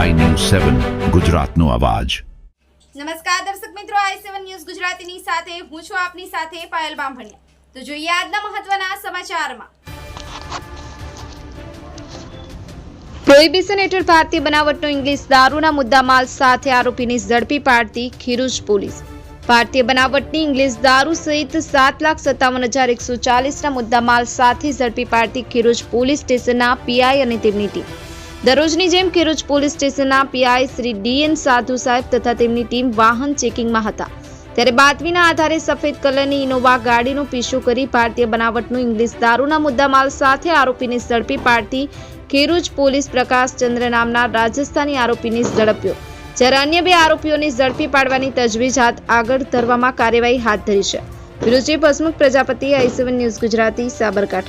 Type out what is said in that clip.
સેવન ગુજરાતનો અવાજ. નમસ્કાર દર્શક મિત્રો આઈ સેવન ન્યૂઝ ગુજરાતીની સાથે હું છું આપની સાથે પાયલ બામભણિયા. તો જોઈએ આજના મહત્વના સમાચારમાં. પ્રોહિબિશન હેઠળ ભારતીય બનાવટનો ઇંગ્લિશ દારૂના મુદ્દામાલ સાથે આરોપીની ઝડપી પાડતી ખીરુજ પોલીસ. ભારતીય બનાવટની ઇંગ્લિશ દારૂ સહિત સાત લાખ સત્તાવન હજાર એકસો ચાલીસના મુદ્દામાલ સાથે ઝડપી પાડતી ખીરુજ પોલીસ સ્ટેશનના પીઆઈ અને તેમની ટીમ. દરરોજની જેમ કેરોજ પોલીસ સ્ટેશનના પીઆઈ શ્રી ડીએન સાધુ સાહેબ તથા તેમની ટીમ વાહન ચેકિંગમાં હતા. ત્યારે બાતમીના આધારે સફેદ કલરની ઇનોવા ગાડીનો પીછો કરી ભારતીય બનાવટનું ઇંગ્લિશ દારૂના મુદ્દામાલ સાથે આરોપીને ઝડપી પાડતી કેરોજ પોલીસ પ્રકાશચંદ્ર નામના રાજસ્થાની આરોપીને ઝડપ્યો. જ્યારે અન્ય બે આરોપીઓને ઝડપી પાડવાની તજવીજ હાથ આગળ ધરવામાં કાર્યવાહી હાથ ધરી છે. વિરુચિ ભસમુખ Prajapati I seven news Gujarati Sabarkantha.